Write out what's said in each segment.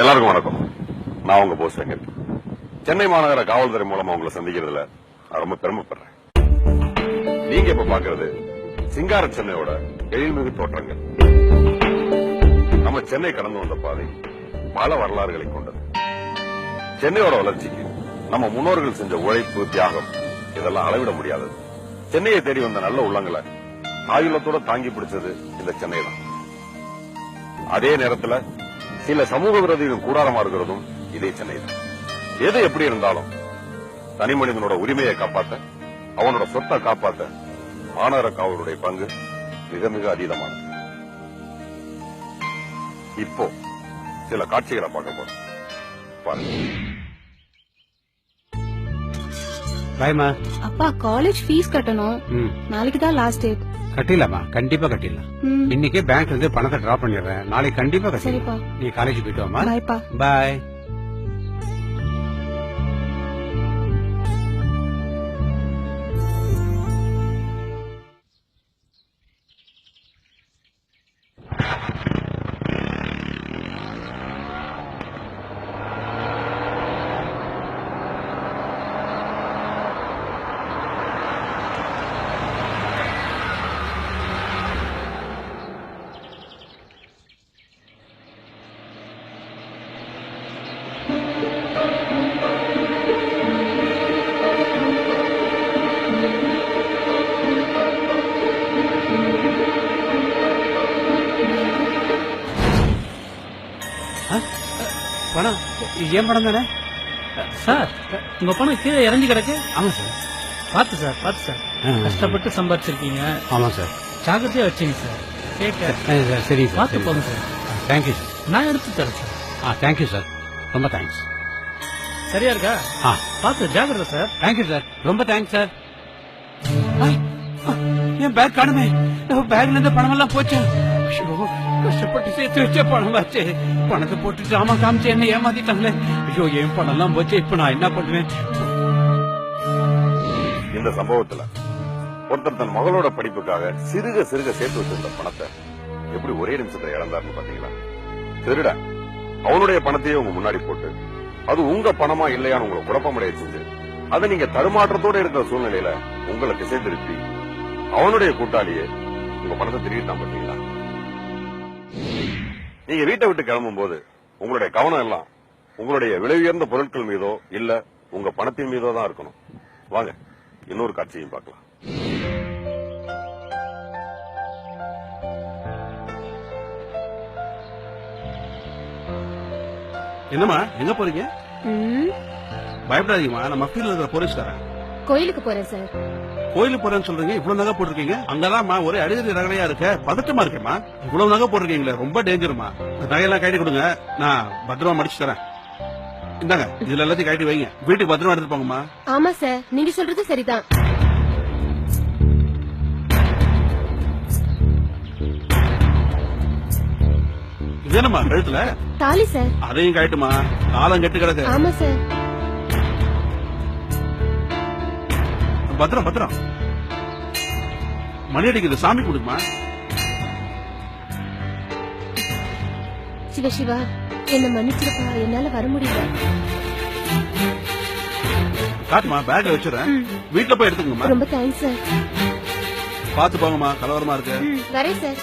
எல்லாருக்கும் வணக்கம். நான் உங்க போஸ் வெங்கட் சென்னை மாநகர காவல்துறை மூலமா உங்களை சந்திக்கிறதுல நான் ரொம்ப பெருமைப்படுறேன். நீங்க இப்ப பாக்குறது சிங்கார சென்னையோட எழில்மிகு தோற்றங்கள். நம்ம சென்னை கடந்து வந்த பாதை பல வரலாறுகளை கொண்டது. சென்னையோட வளர்ச்சிக்கு நம்ம முன்னோர்கள் செஞ்ச உழைப்பு தியாகம் இதெல்லாம் அளவிட முடியாதது. சென்னையை தேடி வந்த நல்ல உள்ளங்களை ஆயுளத்தோட தாங்கி பிடிச்சது இந்த சென்னை தான் அதே நேரத்துல சில சமூக விரோதிகள் கூடாரமா இருக்கிறதும் இதே சென்னை தான் எது எப்படி இருந்தாலும் தனி மனிதனோட உரிமையை காப்பாத்த அவனோட சொத்தை காப்பாத்த மாநகர காவலுடைய பங்கு மிக மிக அதீதமானது. இப்போ சில காட்சிகளை பார்க்க போறோம். பாருங்க. பாய்மா அப்பா காலேஜ் ஃபீஸ் கட்டணும். நாளைக்கு தான் லாஸ்ட் டேட் கட்டிடலாமா? கண்டிப்பா கட்டிடலாம். இன்னைக்கே பேங்க்ல இருந்து பணத்தை டிரா பண்ணிடுறேன். நாளைக்கு கண்டிப்பா. கட்டிடலாம். நீ காலேஜ் போயிட்டு வாமா பாய் பணம்? ஏன் பணம் தானே? சார் உங்க பணம் கீழே இறங்கி கிடக்கு. ஆமா சார். பார்த்து சார் பார்த்து சார். கஷ்டப்பட்டு சம்பாதிச்சிருக்கீங்க ஆமா சார். ஜாக்கிரதையா வச்சுங்க சார். கேட்க. சார், பார்த்து போங்க சார். தேங்க்யூ சார் நான் எடுத்து தரேன் சார். ஆ தேங்க்யூ சார் ரொம்ப தேங்க்ஸ் சரியா இருக்கா? ஆ. பார்த்து ஜாக்கிரதை சார் தேங்க்யூ சார் ரொம்ப தேங்க்ஸ் சார் என் பேக் காணுமே. பேக்ல இருந்து பணம் எல்லாம் போச்சு. ஐயோ, கஷ்டப்பட்டு சேர்த்து வச்ச பணம் வச்சு பணத்தை போட்டு ஜாமா காமிச்சு என்ன ஏமாத்திட்டாங்களே. ஐயோ என் பணம் எல்லாம் போச்சு. இப்ப நான் என்ன பண்ணுவேன்? இந்த சம்பவத்துல ஒருத்தர் தன் மகளோட படிப்புக்காக சிறுக சிறுக சேர்த்து வச்சிருந்த பணத்தை எப்படி ஒரே நிமிஷத்துல இழந்தாருன்னு பாத்தீங்களா? திருட அவனுடைய பணத்தையே உங்க முன்னாடி போட்டு அது உங்க பணமா இல்லையான்னு உங்களை குழப்பமடைய செஞ்சு அதை நீங்க தடுமாற்றத்தோட இருக்கிற சூழ்நிலையில உங்களை திசை திருப்பி அவனுடைய கூட்டாளியே உங்க பணத்தை திருடிட்டான் பாத்தீங்களா நீங்க வீட்டை விட்டு கிளம்பும் போது உங்களுடைய கவனம் எல்லாம் உங்களுடைய விலை உயர்ந்த பொருட்கள் மீதோ இல்ல உங்க பணத்தின் மீதோ தான் இருக்கணும். வாங்க இன்னொரு காட்சியும் பார்க்கலாம். என்னம்மா எங்க போறீங்க? ம். பயப்படாதீங்கம்மா நம்ம ஃபீல்ட்ல இருக்கிற போலீஸ்காரன் கோயிலுக்கு போறேன் சார். கோயிலுக்கு போறேன்னு சொல்றீங்க இவ்வளவு நகை போட்டிருக்கீங்க? அங்கதான்மா ஒரே அடிதடி ரகலையா இருக்க பதட்டமா இருக்கேம்மா. இவ்வளவு நகை போட்டிருக்கீங்களே ரொம்ப டேஞ்சருமா இந்த நகையெல்லாம் கைட்டு கொடுங்க நான் பத்திரமா மடிச்சு தரேன். இந்தாங்க இதுல எல்லாத்தையும் கைட்டு வைங்க. வீட்டுக்கு பத்திரமா எடுத்துட்டு போங்கம்மா. ஆமா சார். நீங்க சொல்றது சரிதான். இது என்னம்மா கழுத்துல? தாலி சார். அதையும் கைட்டுமா காலம் கெட்டு கிடக்கு. ஆமா சார். பத்திரம் பத்திரம். மணி அடிக்குது. சாமி கொடுக்குமா சிவ சிவா என்ன மன்னிச்சிருப்பா. என்னால வர முடியல. காட்டுமா? பேக்ல வச்சுறேன். வீட்டுல போய் எடுத்துக்கோங்கம்மா. ரொம்ப தேங்க்ஸ் சார். பாத்து போங்கம்மா. கலவரமா இருக்கு. வரேன் சார்.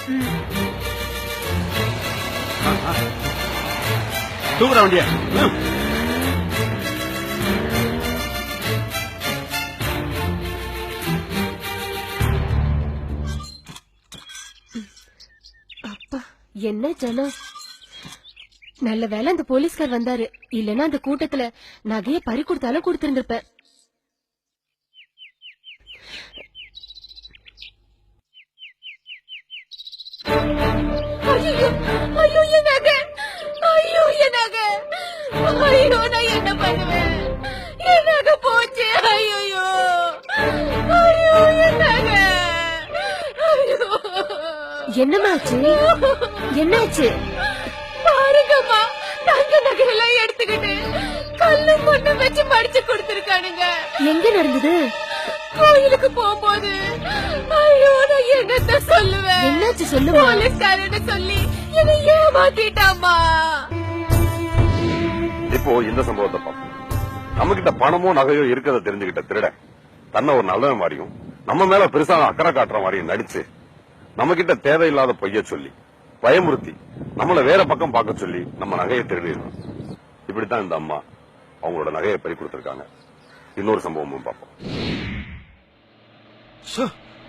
தூக்குற வண்டிய. அப்பா என்ன ஜனம்? நல்ல வேளை அந்த போலீஸ்கார் வந்தாரு. இல்லன்னா அந்த கூட்டத்துல நகைய பறி கொடுத்தாலும் கொடுத்திருந்திருப்பேன். ஐயோ ஐயோ என் நகை ஐயோ என் நகை ஐயோ நான் என்ன பண்ணுவேன்? என் நகை போச்சு? ஐயோ ஐயோ என் நகை ஐயோ. என்னமாச்சு என்னாச்சு? பாருங்கம்மா தங்க நகையெல்லாம் எடுத்துக்கிட்டு கல்லு பொண்ணு வச்சு படிச்சு கொடுத்திருக்கானுங்க. எங்க நடந்தது? கோயிலுக்கு போகும்போது ஐயோ நான் என்னத்த சொல்லுவேன்? என்னாச்சு சொல்லுமா போலீஸ்காரன்னு சொல்லி என்னை ஏமாத்திட்டாமா இப்போ இந்த சம்பவத்தை பார்ப்போம். நம்ம கிட்ட பணமோ நகையோ இருக்கிறத தெரிஞ்சுக்கிட்ட திருட தன்னை ஒரு நல்லவன் மாதிரியும் நம்ம மேல பெருசா அக்கறை காட்டுற மாதிரியும் நடிச்சு நம்ம கிட்ட தேவையில்லாத பொய்ய சொல்லி பயமுறுத்தி நம்மள வேற பக்கம் பார்க்க சொல்லி நம்ம நகையை திருடிடுறோம் இப்படித்தான் இந்த அம்மா அவங்களோட நகையை பறி கொடுத்திருக்காங்க இன்னொரு சம்பவமும் பார்ப்போம்.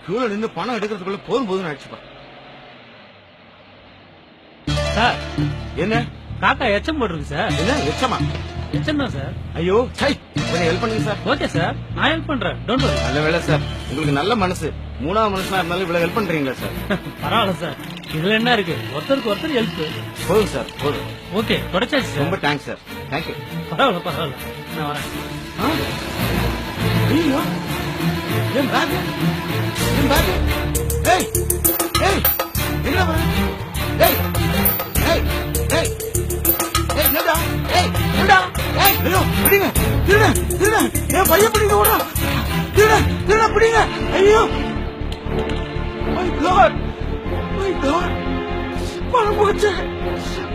கியூல நின்று பணம் எடுக்கிறதுக்குள்ள போதும் போதும் ஆயிடுச்சுப்பா சார் என்ன? காக்கா எச்சம் போட்டிருக்கு சார். என்ன? எச்சமா? எச்சம் தான் சார். ஐயோ சை கொஞ்சம் ஹெல்ப் பண்ணுங்க சார். ஓகே சார் நான் ஹெல்ப் பண்றேன். டோன்ட் வரி நல்ல வேலை சார். உங்களுக்கு நல்ல மனசு. மூணாவது மனுஷனா இருந்தாலும் இவ்வளவு ஹெல்ப் பண்றீங்களா சார்? பரவாயில்ல சார். இதுல என்ன இருக்கு? ஒருத்தருக்கு ஒருத்தர் ஹெல்ப் போதும் சார் போதும். ஓகே தொடச்சாச்சு ரொம்ப தேங்க்ஸ் சார். தேங்க்யூ பரவாயில்ல பரவாயில்ல. நான் வரேன். என் பேக் என் பேக் ஏய் ஏய் என்ன வர ஏய் ஏய் ஏய் ஏய் என்னடா? ஏய் என்னடா? ஏய் ஐயோ பிடிங்க திருட திருட என் பையன் பிடிங்க ஓடா திருட திருட பிடிங்க. ஐயோ. மை காட் மை காட் பணம் போச்சு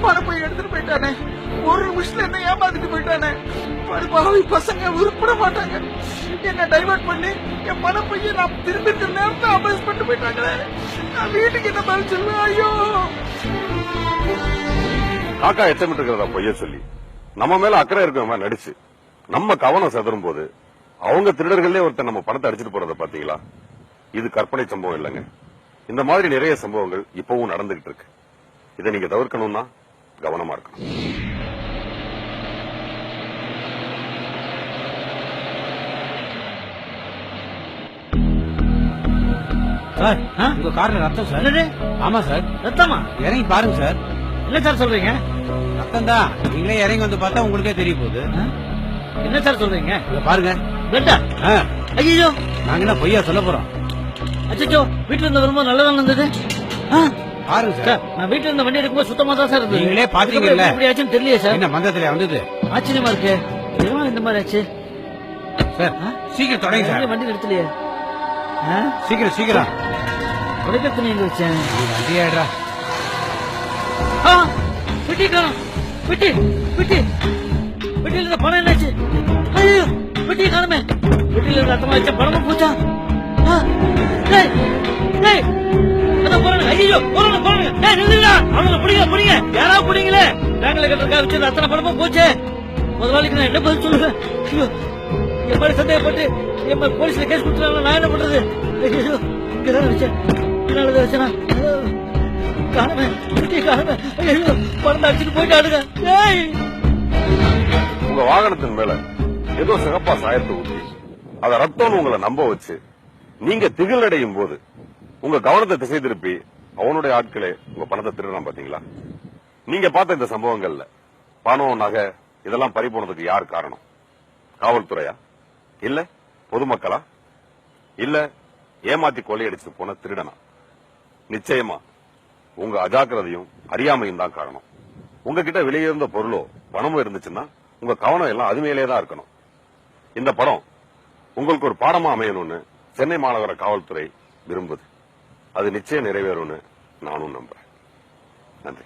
பணம் போய் எடுத்துட்டு போயிட்டானே. ஒரு நிமிஷத்துல என்ன ஏமாத்திட்டு போயிட்டானே. பாவி பசங்க உருப்பிட மாட்டாங்க. என்ன டைவர்ட் பண்ணி என் பணம் போய் நான் திரும்பி இருக்கிற நேரத்தை அபேஸ் பண்ணிட்டு போயிட்டாங்களே. நான் வீட்டுக்கு என்ன பதில் சொல்லுவேன்? ஐயோ. காக்கா எச்சமிட்டு இருக்கிறதா பொய்ய சொல்லி. நம்ம மேல அக்கறை இருக்கிற மாதிரி நடிச்சு. நம்ம கவனம் செதறும் போது அவங்க திருடர்களே ஒருத்தர் நம்ம பணத்தை அடிச்சிட்டு போறத பாத்தீங்களா? இது கற்பனை சம்பவம் இல்லைங்க. இந்த மாதிரி நிறைய சம்பவங்கள் இப்பவும் நடந்துகிட்டு இருக்கு. இதை நீங்க தவிர்க்கணும்னா கவனமா இருக்கணும். சார்? உங்க கார்ல ரத்தம் சார். ஆமா சார். ரத்தமா? இறங்கி பாருங்க சார். என்ன சார் சொல்றீங்க? ரத்தம் தான் நீங்களே இறங்கி வந்து பார்த்தா உங்களுக்கே தெரிய போகுது? என்ன சார் சொல்றீங்க? பாருங்க. பிளட்டா ஐயோ நாங்க என்ன பொய்யா சொல்ல போறோம்? அச்சோ வீட்டுல இருந்து வரும்போது நல்லதா இருந்தது. பாருங்க சார். நான் வீட்டுல இருந்த வண்டி எடுக்கும்போது சுத்தமா தான் சார் இருந்தது. நீங்களே பாத்தீங்கல்ல. எப்படி ஆச்சுன்னு தெரியலையே சார். என்ன மந்தத்துல வந்தது? ஆச்சரியமா இருக்கு. இந்த மாதிரி ஆச்சு? சார்? சீக்கிரம் தொடங்க சார். வண்டி நிறுத்தலையே? சீக்கிரம் சீக்கிரம் உடைக்க துணி எங்க வச்சேன் வண்டி ஆயிடுறா ஆ, பெட்டி காணோம் பெட்டி பெட்டி பெட்டியில இருந்த பணம் என்னாச்சு ஐயோ பெட்டியை காணுமே பெட்டியில இருந்த ரத்தமா வச்ச பணமும் போச்சா. ஐயோ, போறானுங்க. டேய், நில்லுங்கடா. அவனுங்களை பிடிங்க, பிடிங்க. யாராவது பிடிங்களே. பேங்க்ல கட்டுறதுக்காக வச்சிருந்த அத்தனை பணமும் போச்சே. முதலாளிக்கு நான் என்ன பதில் சொல்லுவேன் என் மேல சந்தேகப்பட்டு என் மேல போலீஸ்ல கேஸ் கொடுத்துறாங்க நான் என்ன பண்றது? ஐயோ இங்கதான் வச்சேன் இதனாலதான் ஐயோ பணம் அடிச்சுட்டு போயிட்டானுங்க ஏய்! உங்க வாகனத்தின் மேல ஏதோ சிகப்பா சாயத்தை ஊத்தி அத ரத்தம்னு உங்களை நம்ப வச்சு நீங்க திகிலடையும் போது உங்க கவனத்தை திசை திருப்பி அவனுடைய ஆட்களே உங்க பணத்தை திருடலாம் பாத்தீங்களா? நீங்க பார்த்த இந்த சம்பவங்கள்ல பணம் நகை இதெல்லாம் பறி போனதுக்கு யார் காரணம்? காவல்துறையா? இல்ல பொதுமக்களா? இல்ல ஏமாத்தி கொள்ளையடிச்சு போன திருடனா? நிச்சயமா உங்க அஜாக்கிரதையும் அறியாமையும் தான் காரணம். உங்ககிட்ட வெளியிருந்த பொருளோ பணமோ இருந்துச்சுன்னா உங்க கவனம் எல்லாம் அது மேலே தான் இருக்கணும். இந்த படம் உங்களுக்கு ஒரு பாடமா அமையணும்னு சென்னை மாநகர காவல்துறை விரும்புது. அது நிச்சயம் நிறைவேறும்னு நானும் நம்புறேன். நன்றி.